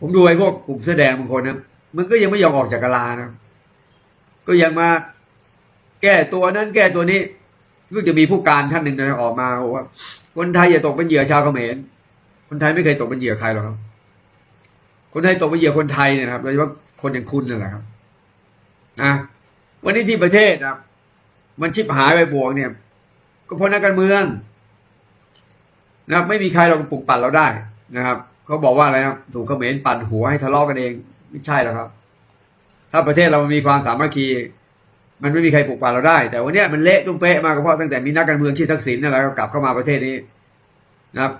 ผมดูไอ้พวกกลุ่มเสื้อแดงบางคนนะมันก็ยังไม่ยอมออกจากกะลานะก็ยังมาแก้ตัวนั้นแก้ตัวนี้ก็จะมีผู้การท่านหนึ่งนะออกมาบอกว่า คนไทยอย่าตกเป็นเหยื่อชาวเขมรคนไทยไม่เคยตกเป็นเหยื่อใครหรอกครับ คนไทยตกเป็นเหยื่อคนไทยเนี่ยนะครับโดยเฉพาะคนอย่างคุณนั่นแหละครับนะวันนี้ที่ประเทศนะครับ มันชิบหายไปบวกเนี่ย ก็เพราะนักการเมืองนะครับ ไม่มีใครเราปลุกปั่นเราได้นะครับ เขาบอกว่าอะไรนะถูกเขมรปั่นหัวให้ทะเลาะกันเอง ไม่ใช่หรอกครับ ถ้าประเทศเรามีความสามัคคี มันไม่มีใครปลุกปั่นเราได้ แต่วันนี้มันเละตุ้มเป๊ะมากเพราะตั้งแต่มีนักการเมืองชื่อทักษิณนั่นแหละก็กลับเข้ามาประเทศนี้นะครับ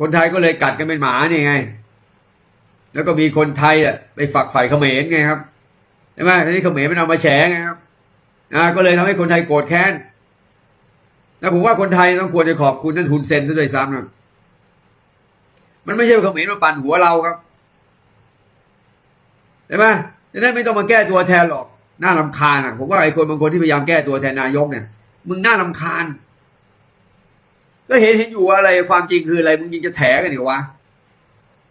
คนไทยก็เลยกัดกันเป็นหมานี่ไง แล้วก็มีคนไทยอะไปฝักใฝ่เขมรไงครับใช่ไหมทีนี้เขมรมันเอามาแฉไงครับนะก็เลยทำให้คนไทยโกรธแค้นนะผมว่าคนไทยต้องควรจะขอบคุณนั่นทุนเซนด้วยซ้ำนะ มันไม่ใช่ว่าเขมรมาปั่นหัวเราครับใช่ไหมดังนั้นไม่ต้องมาแก้ตัวแทนหรอกน่าลำคาญอะผมว่าไอ้คนบางคนที่พยายามแก้ตัวแทนนายกเนี่ย มึงน่าลำคาญก็เห็นเห็นอยู่ว่าอะไรความจริงคืออะไรมึงยังจะแถกันอยู่วะ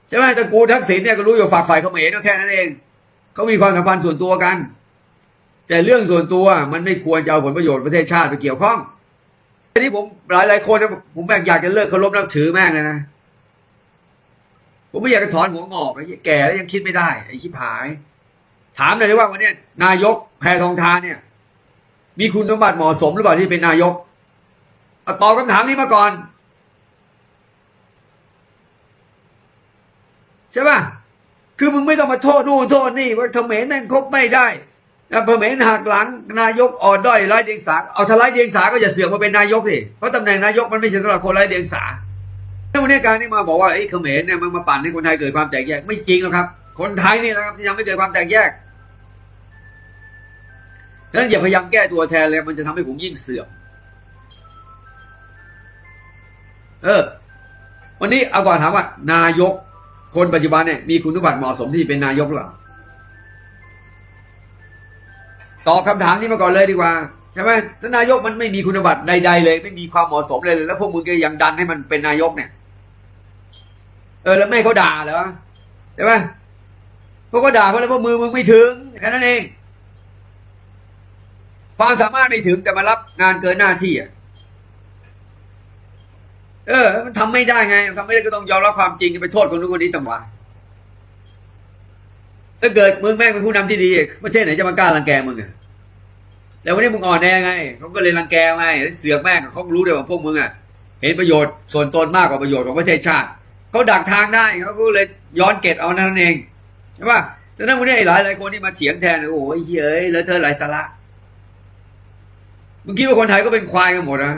ใช่ไหมตระกูลทักษิณเนี่ยก็รู้อยู่ฝากฝ่ายเขมรแค่นั้นเองเขามีความสัมพันธ์ส่วนตัวกัน แต่เรื่องส่วนตัวมันไม่ควรจะเอาผลประโยชน์ประเทศชาติไปเกี่ยวข้องอันนี้ผมหลายหลายคนนะผมแม่งอยากจะเลิกเคารพนับถือแม่งเลยนะ ผมไม่อยากจะถอนหัวงอกไอ้แก่แล้วยังคิดไม่ได้ ไอ้ชิบหาย ถามหน่อยได้ว่าวันนี้นายกแพทองทานเนี่ย มีคุณสมบัติเหมาะสมหรือเปล่าที่เป็นนายกอตอบคำถามนี้มาก่อนใช่ป่ะคือมึงไม่ต้องมาโทษนู่นโทษนี่ว่าเขมรแม่งคบไม่ได้นะเขมรหักหลัง นายกอ่อนด้อยไร้เดียงสาเอาถ้าไร้เดียงสาก็อย่าเสือกมาเป็นนายกสิเพราะตำแหน่งนายกมันไม่ใช่สำหรับคนไร้เดียงสา วันนี้การที่มาบอกว่าไอ้เขมรเนี่ยมันมาปั่นให้คนไทยเกิดความแตกแยก ไม่จริงหรอกครับ คนไทยนี่แหละครับที่ทำให้เกิดความแตกแยกดังนั้นอย่าพยายามแก้ตัวแทนเลยมันจะทำให้ผมยิ่งเสื่อม เออ วันนี้เอาก่อนถามว่า นายก คนปัจจุบันเนี่ยมีคุณสมบัติเหมาะสมที่เป็นนายกหรือเปล่าตอบคำถามนี้มาก่อนเลยดีกว่าใช่ไหมถ้านายกมันไม่มีคุณสมบัติใดๆเลย ไม่มีความเหมาะสมเลย แล้วพวกมึงก็ยังดันให้มันเป็นนายกเนี่ย ออแล้วไม่เขาด่าเหรอใช่ไหมพวกก็ด่าเพราะแล้วพวกมือมึงไม่ถึงแค่นั้นเองความสามารถไม่ถึงแต่มารับงานเกินหน้าที่อะเออ มันทำไม่ได้ไงทำไม่ได้ก็ต้องยอมรับความจริงจะไปโทษคนนู้นคนนี้ต่างวะถ้าเกิดมึงแม่งเป็นผู้นำที่ดีประเทศไหนจะมากล้ารังแกมึงอะแต่วันนี้มึงอ่อนแอไงเขาก็เลยรังแกไงเสือกแม่งเขารู้เลยว่าพวกมึงอะเห็นประโยชน์ส่วนตนมากกว่าประโยชน์ของประเทศชาติ เขาดักทางได้เขาก็เลยย้อนเกตเอานั่นเองใช่ป่ะฉะนั้นวันนี้ไอ้หลายหลายคนที่มาเถียงแทนโอ้ยเฮ้ยแล้วเธอหลายสาระมึงคิดว่าคนไทยก็เป็นควายกันหมดนะ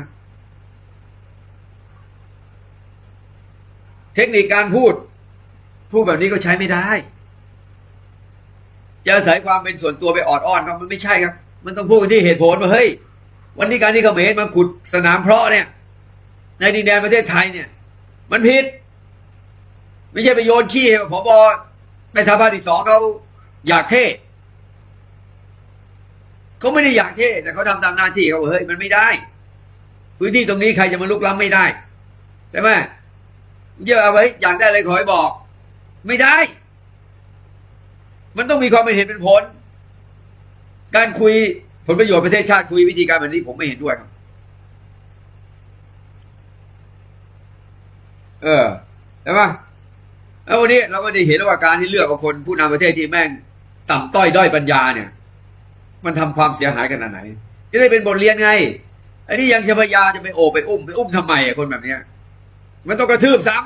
เทคนิคการพูด พูดแบบนี้ก็ใช้ไม่ได้ จะอาศัยความเป็นส่วนตัวไปออดอ้อนครับมันไม่ใช่ครับ มันต้องพูดกันที่เหตุผลว่าเฮ้ยวันนี้การที่เขมรมาขุดสนามเพาะเนี่ย ในดินแดนประเทศไทยเนี่ย มันผิด ไม่ใช่ไปโยนขี้ให้ผบแม่ทัพภาคที่สองเขาอยากเท่เขาไม่ได้อยากเท่ แต่เขาทำตามหน้าที่เขาเฮ้ยมันไม่ได้ พื้นที่ตรงนี้ใครจะมาลุกล้ำไม่ได้ใช่ไหมเยอะเอาไว้อยากได้อะไรขอให้บอก ไม่ได้ มันต้องมีความเป็นเหตุเป็นผล การคุยผลประโยชน์ประเทศชาติคุยวิธีการแบบนี้ผมไม่เห็นด้วยครับ เออใช่ปะ แล้ววันนี้เราก็ได้เห็นว่าการที่เลือกเอาคนผู้นำประเทศที่แม่งต่ำต้อยด้อยปัญญาเนี่ย มันทำความเสียหายขนาดไหนจะได้เป็นบทเรียนไงอันนี้ยังจะพยายามจะไปโอบไปอุ้มไปอุ้มทำไมอะคนแบบเนี้ย มันต้องกระทืบซ้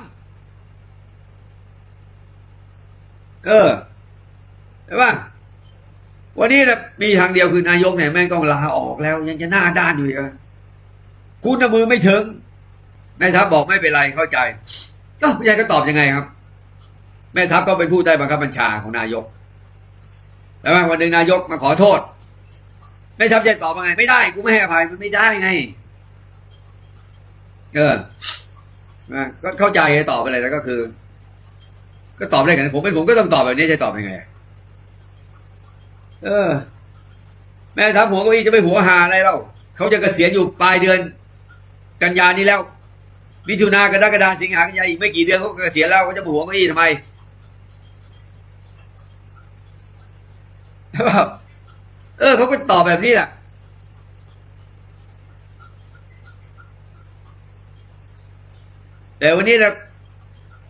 ำเออใช่ปะวันนี้นะมีทางเดียวคือนายกเนี่ยแม่งต้องลาออกแล้ว ยังจะหน้าด้านอยู่อีกคุณน่ะมือไม่ถึงแม่ทัพบอกไม่เป็นไรเข้าใจก็ยายก็ตอบยังไงครับ แม่ทัพก็เป็นผู้ใต้บังคับบัญชาของนายก แล้ววันหนึ่งนายกมาขอโทษแม่ทัพจะตอบว่าไง ไม่ได้กูไม่ให้อภัยมันไม่ได้ไง เออก็เข้าใจตอบไปเลยแล้วก็คือ ก็ตอบได้กันผมเป็นผมก็ต้องตอบแบบนี้จะตอบยังไง เออ แม่ทัพหัวก็อีจะไปหัวหาอะไรเล่าเขาจะเกษียณอยู่ปลายเดือน กันยานี้แล้วมิถุนากรกฎาสิงหากันยาอีกไม่กี่เดือนเขาเกษียณแล้วเขาจะมาหัวเก็อีทำไม เออเขาก็ตอบแบบนี้แหละแต่วันนี้นะ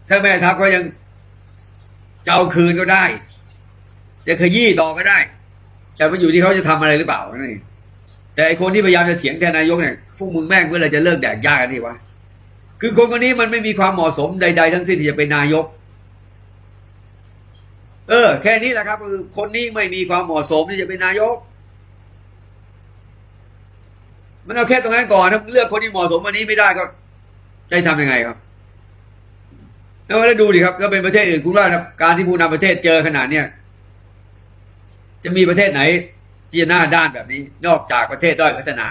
ถ้าแม่ทัพก็ยังจะเอาคืนก็ได้ จะขยี้ต่อก็ได้ แต่มันอยู่ที่เขาจะทำอะไรหรือเปล่านั่นเองแต่ไอคนที่พยายามจะเถียงแทนนายกเนี่ยพวกมึงแม่งเมื่อไรจะเลิกแดกยากันที่วะคือคนคนนี้มันไม่มีความเหมาะสมใด ๆ ทั้งสิ้นที่จะเป็นนายก เออ แค่นี้แหละครับคือคนนี้ไม่มีความเหมาะสมที่จะเป็นนายก มันเอาแค่ตรงนั้นก่อนถ้าเลือกคนที่เหมาะสมวันนี้ไม่ได้ก็จะทำยังไงครับแล้วแล้วดูดิครับถ้าเป็นประเทศอื่นคุณว่าการที่ผู้นำประเทศเจอขนาดเนี้ยจะมีประเทศไหนที่จะหน้าด้านแบบนี้ นอกจากประเทศด้อยพัฒนา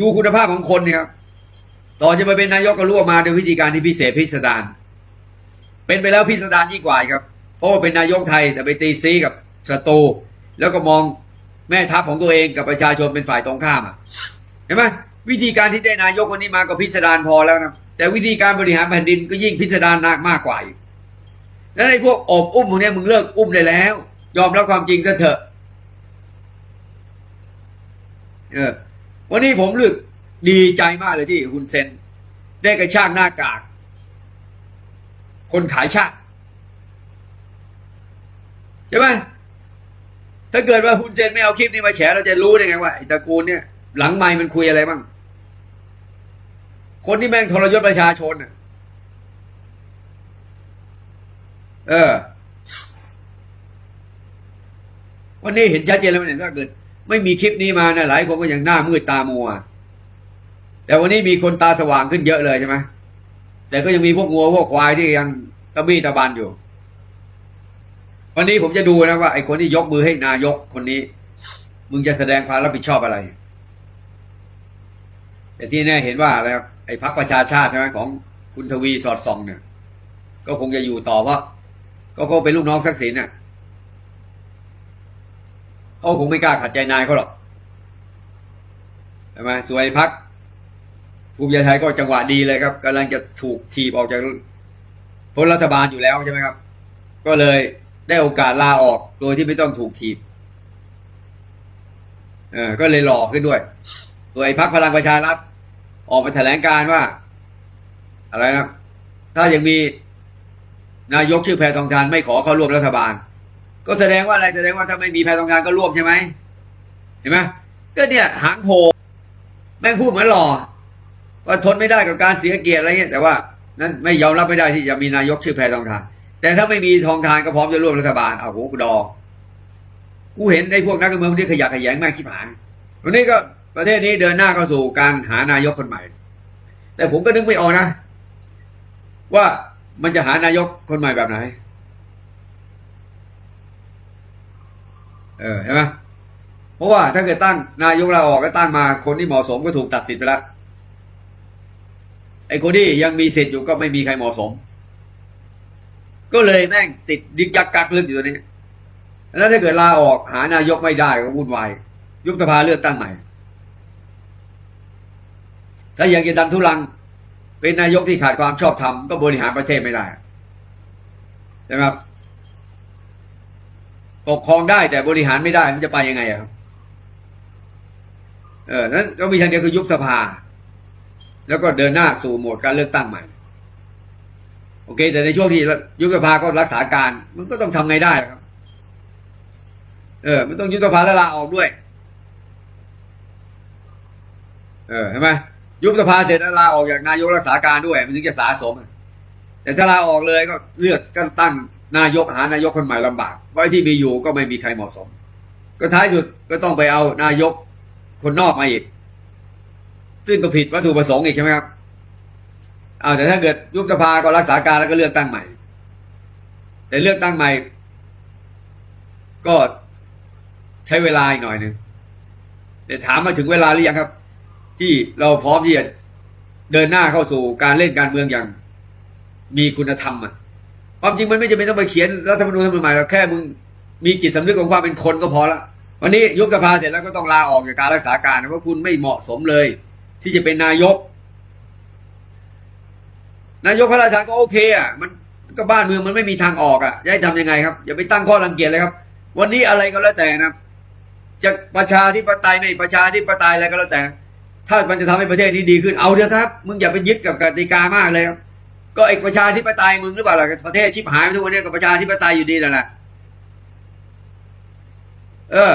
ดูคุณภาพของคนเนี่ยครับต่อจะมาเป็นนายกก็รู้ว่ามาด้วยวิธีการที่พิเศษพิสดารเป็นไปแล้วพิสดารยิ่งกว่าครับ พราะว่าเป็นนายกไทยแต่ไปตีซีกับศัตรูแล้วก็มองแม่ทัพของตัวเองกับประชาชนเป็นฝ่ายตรงข้ามอะเห็นไหมวิธีการที่ได้นายกคนนี้มาก็พิสดารพอแล้วนะแต่วิธีการบริหารแผ่นดินก็ยิ่งพิสดารนักมากกว่าอีกแล้วไอ้พวกอบอุ้มพวกเนี้ยมึงเลิกอุ้มได้แล้ว ยอมรับความจริงซะเถอะเออวันนี้ผมเลือกดีใจมากเลยที่คุณเซนได้กระชากหน้ากาก คนขายชาติ ใช่ไหมถ้าเกิดว่าคุณเซนไม่เอาคลิปนี้มาแฉเราจะรู้ได้ไงว่าไอ้ตระกูลเนี่ยหลังไม้มันคุยอะไรบ้างคนที่แม่งทรยศประชาชนเออ วันนี้เห็นชัดเจนแล้วเนี่ยถ้าเกิด ไม่มีคลิปนี้มานะหลายคนก็ยังหน้ามืดตามัวแต่วันนี้มีคนตาสว่างขึ้นเยอะเลยใช่ไหมแต่ก็ยังมีพวกงัวพวกควายที่ยังตะบี้ตะบันอยู่ วันนี้ผมจะดูนะว่าไอ้คนที่ยกมือให้นายกคนนี้ มึงจะแสดงความรับผิดชอบอะไร แต่ที่แน่เห็นว่าอะไรครับไอ้พักประชาชาติใช่ไหมของคุณทวีสอดส่องเนี่ย ก็คงจะอยู่ต่อเพราะก็คงเป็นลูกน้องทักษิณน่ะเขาคงไม่กล้าขัดใจนายเขาหรอกใช่ไหมส่วนไอ้พักภูมิใจไทยก็จังหวะดีเลยครับกำลังจะถูกถีบออกจากพ้นรัฐบาลอยู่แล้วใช่ไหมครับ ก็เลย ได้โอกาสลาออก โดยที่ไม่ต้องถูกถีบเออก็เลยหล่อขึ้นด้วยส่วไอ้พักพลังประชารัฐออกมาแถลงการว่า อะไรนะ ถ้ายังมีนายกชื่อแพทองทานไม่ขอเข้าร่วมรัฐบาล ก็แสดงว่าอะไรแสดงว่าถ้าไม่มีแพทองทานก็ร่วมใช่ไหมเห็นไหมก็เนี่ยหางโผแม่งพูดเหมือนหล่อว่าทนไม่ได้กับการเสียเกียรติอะไรเงี้ยแต่ว่า นั้นไม่ยอมรับไม่ได้ที่จะมีนายกชื่อแพทองทาน แต่ถ้าไม่มีทองทานก็พร้อมจะร่วมรัฐบาลเอาโหกูดอกูเห็นไอ้พวกนักการเมืองพวกนี้ขยะขยงมากชิบหายวันนี้ก็ประเทศนี้เดินหน้าเข้าสู่การหานายกคนใหม่ แต่ผมก็นึกไม่ออกนะ ว่ามันจะหานายกคนใหม่แบบไหน เออเห็นไหมเพราะว่าถ้าเกิดตั้งนายกลาออกก็ตั้งมาคนที่เหมาะสมก็ถูกตัดสิทธิ์ไปแล้วไอ้คนที่ยังมีสิทธิ์อยู่ก็ไม่มีใครเหมาะสม ก็เลยแม่งติดดิกยักกักลึกอยู่ตัวนี้แล้วถ้าเกิดลาออกหานายกไม่ได้ก็วุ่นวายยุบสภาเลือกตั้งใหม่ ถ้าอยากจะดันทุลัง เป็นนายกที่ขาดความชอบธรรมก็บริหารประเทศไม่ได้ใช่ไหมครับปกครองได้แต่บริหารไม่ได้มันจะไปยังไงอะครับเออนั้นก็มีทางเดียวคือยุบสภา แล้วก็เดินหน้าสู่โหมดการเลือกตั้งใหม่ โอเค แต่ในช่วงที่ยุบสภาก็รักษาการ มันก็ต้องทำไงได้ครับ เออ มันต้องยุบสภาและลาออกด้วย เออเห็นไหมยุบสภาเสร็จแล้วลาออกจากนายกรักษาการด้วย มันถึงจะสาสม แต่ถ้าลาออกเลยก็เลือกก็ตั้งนายกหานายกคนใหม่ลำบากเพราะไอ้ที่มีอยู่ก็ไม่มีใครเหมาะสม ก็ท้ายสุดก็ต้องไปเอานายกคนนอกมาอีก ซึ่งก็ผิดวัตถุประสงค์อีกใช่ไหมครับ อ้าวแต่ถ้าเกิดยุบสภาก็รักษาการแล้วก็เลือกตั้งใหม่ แต่เลือกตั้งใหม่ ก็ใช้เวลาอีกหน่อยหนึ่งแต่ถามมาถึงเวลาหรือยังครับ ที่เราพร้อมที่จะเดินหน้าเข้าสู่การเล่นการเมืองอย่าง มีคุณธรรมอะความจริงมันไม่จำเป็นต้องไปเขียนรัฐธรรมนูญฉบับใหม่หรอกแค่มึงมีจิตสำนึกของความเป็นคนก็พอละวันนี้ยุบสภาเสร็จแล้วก็ต้องลาออกจากการรักษาการเพราะคุณไม่เหมาะสมเลย ที่จะเป็นนายก นายกพระราชานก็โอเคอะมันก็บ้านเมืองมันไม่มีทางออกอะจะให้ทำยังไงครับ อย่าไปตั้งข้อรังเกียจเลยครับ วันนี้อะไรก็แล้วแต่นะจะประชาธิปไตยไม่ประชาธิปไตยอะไรก็แล้วแต่ ถ้ามันจะทำให้ประเทศนี้ดีขึ้นเอาเถอะครับ มึงอย่าไปยึดกับกติกามากเลยครับก็ไอ้ประชาธิปไตยมึงหรือเปล่าล่ะประเทศชิบหายทุกวันนี้ก็ประชาธิปไตยอยู่ดีนั่นแหละเออ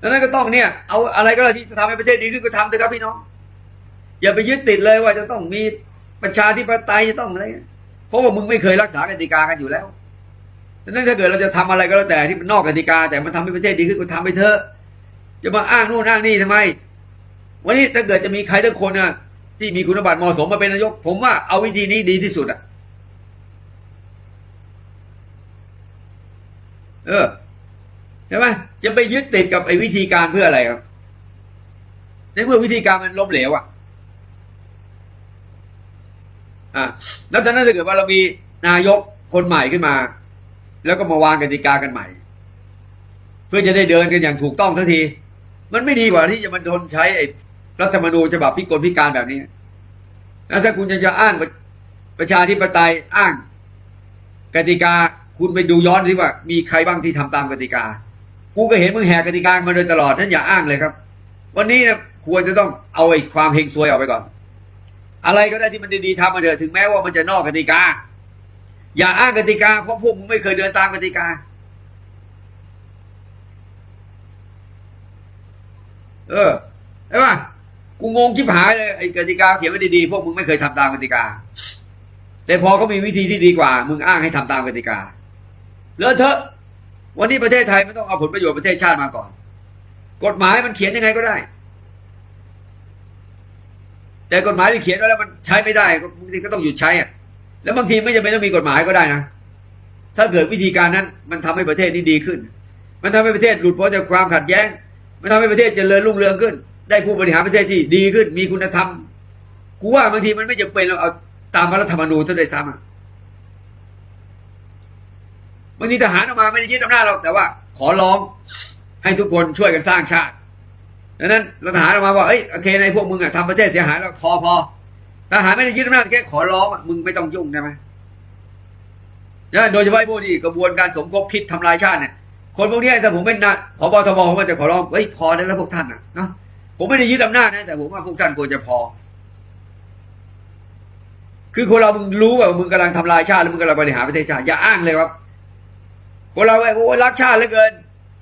ดังนั้นก็ต้องเนี่ย เอาอะไรก็ได้วที่จะทำให้ประเทศดีขึ้นก็ทำเถอะครับพี่น้อง อย่าไปยึดติดเลยว่าจะต้องมี ประชาธิปไตยจะต้องอะไรเพราะว่ามึงไม่เคยรักษากติกากันอยู่แล้วดังนั้นถ้าเกิดเราจะทำอะไรก็แล้วแต่ที่มันนอกกติกา แต่มันทำให้ประเทศดีขึ้นก็ทำไปเถอะจะมาอ้างนู่นอ้างนี่ทำไม วันนี้ถ้าเกิดจะมีใครทั้งคนน่ะที่มีคุณบัติเหมาะสมมาเป็นนายก ผมว่าเอาวิธีนี้ดีที่สุดอะเออใช่ไหมจะไปยึดติดกับไอ้วิธีการเพื่ออะไรครับในเมื่อวิธีการมันล้มเหลวอะ อะแล้วฉะนั้นถ้าเกิดว่าเรามีนายกคนใหม่ขึ้นมา แล้วก็มาวางกติกากันใหม่ เพื่อจะได้เดินกันอย่างถูกต้องทันที มันไม่ดีกว่าที่จะมาโดนใช้ไอ้รัฐธรรมนูญฉบับพิกลพิการแบบนี้แล้วถ้าคุณจะจะอ้างประชาธิปไตยอ้าง กติกาคุณไปดูย้อนดิว่า มีใครบ้างที่ทำตามกติกา กูก็เห็นมึงแหกกติกามาโดยตลอดนั่นอย่าอ้างเลยครับ วันนี้นะควรจะต้องเอาไอ้ความเฮงซวยออกไปก่อน อะไรก็ได้ที่มันดีๆทำมาเถอะถึงแม้ว่ามันจะนอกกติกา อย่าอ้างกติกาเพราะพวกมึงไม่เคยเดินตามกติกา เออใช่ป่ะกูงงชิบหายเลยไอ้กติกาเขียนไว้ดีๆพวกมึงไม่เคยทำตามกติกา แต่พอเขามีวิธีที่ดีกว่า มึงอ้างให้ทำตามกติกาเลอะเทอะ วันนี้ประเทศไทยไม่ต้องเอาผลประโยชน์ประเทศชาติมาก่อน กฎหมายมันเขียนยังไงก็ได้ แต่กฎหมายที่เขียนไว้แล้วมันใช้ไม่ได้บางทีก็ต้องหยุดใช้อะแล้วบางทีไม่จำเป็นต้องมีกฎหมายก็ได้นะ ถ้าเกิดวิธีการนั้นมันทำให้ประเทศนี้ดีขึ้น มันทำให้ประเทศหลุดพ้นจากความขัดแย้ง มันทำให้ประเทศเจริญรุ่งเรืองขึ้น ได้ผู้บริหารประเทศที่ดีขึ้น มีคุณธรรม กูว่าบางทีมันไม่จำเป็นเราเอาตามรัฐธรรมนูญซะด้วยซ้ำอะบางทีทหารออกมาไม่ได้ยึดอำนาจหรอกแต่ว่า ขอร้องให้ทุกคนช่วยกันสร้างชาติ ดังนั้นรัฐทหารออกมาว่าเอ้ยโอเคในพวกมึงอะทำประเทศเสียหายแล้วพอพอทหารไม่ได้ยึดอำนาจแค่ขอร้องมึงไม่ต้องยุ่งได้ไหมนะโดยเฉพาะพวกที่กระบวนการสมคบคิดทำลายชาติเนี่ยคนพวกนี้ถ้าผมเป็นนะพบทบผมก็จะขอร้องเฮ้ยพอได้แล้วพวกท่านอะนะผมไม่ได้ยึดอำนาจนะแต่ผมว่าพวกท่านควรจะพอ คือคนเรามึงรู้ว่ามึงกำลังทำลายชาติแล้วมึงกำลังบริหารประเทศชาติอย่าอ้างเลยครับ คนเราไอ้โอ้รักชาติเหลือเกิน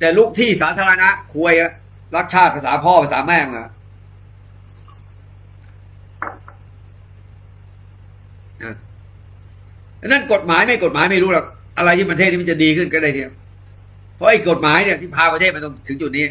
แต่ลุกที่สาธารณะควยอะ รักชาติภาษาพ่อภาษาแม่งนะนั่นกฎหมายไม่กฎหมายไม่รู้หรอกอะไรที่ประเทศนี้มันจะดีขึ้นก็ได้เทียมเพราะไอ้กฎหมายเนี่ยที่พาประเทศมันตรงถึงจุดนี้